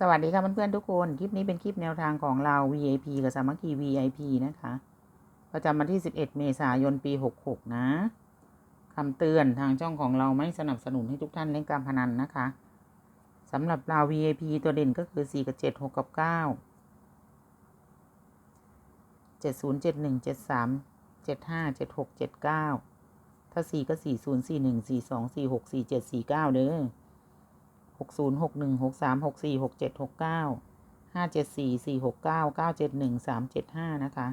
สวัสดีค่ะเพื่อนๆทุกคน คลิปนี้เป็นคลิปแนวทางของเรา VIP กับสามัคคี VIP นะคะ ประจำวันที่ 11 เมษายนปี 66 นะคำเตือนทางช่องของเราไม่สนับสนุนให้ทุกท่านเล่นการพนันนะคะสำหรับเรา VIP ตัวเด่นก็คือ 4 กับ 7 6 กับ 9 70 71 73 75 76 79 ถ้า 4 ก็ 40 41 42 46 47 49 เด้อ หกศูนย์หกหนึ่งหกสามหกสี่หกเจ็ดหกเก้าห้าเจ็ดสี่สี่หกเก้าเก้าเจ็ดหนึ่งสามเจ็ดห้านะคะ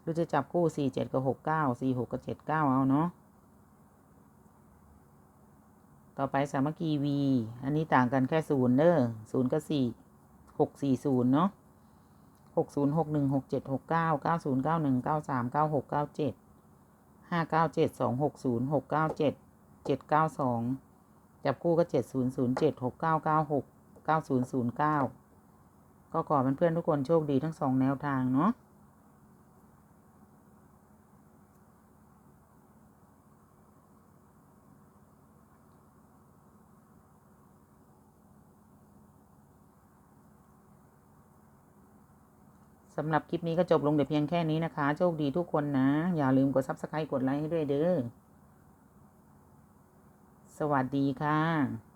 หรือจะจับคู่สี่เจ็ดกับหกเก้าสี่หกกับเจ็ดเก้าเอาเนาะต่อไปสามัคคีวีอันนี้ต่างกันแค่ศูนย์เด้อศูนย์กับสี่หกสี่ศูนย์เนาะหกศูนย์หกหนึ่งหกเจ็ดหกเก้าเก้าศูนย์เก้าหนึ่งเก้าสามเก้าหกเก้าเจ็ดห้าเก้าเจ็ดสองหกศูนย์หกเก้าเจ็ดเจ็ดเก้าสอง จับคู่ก็เจ็ดศูนย์ศูนย์เจ็ดหกเก้าเก้าหกเก้าศูนย์ศูนย์เก้าก็ขอเพื่อนๆทุกคนโชคดีทั้งสองแนวทางเนาะสำหรับคลิปนี้ก็จบลงแต่เพียงแค่นี้นะคะ โชคดีทุกคนนะ อย่าลืมกด subscribe กดไลค์ให้ด้วยเด้อ สวัสดีค่ะ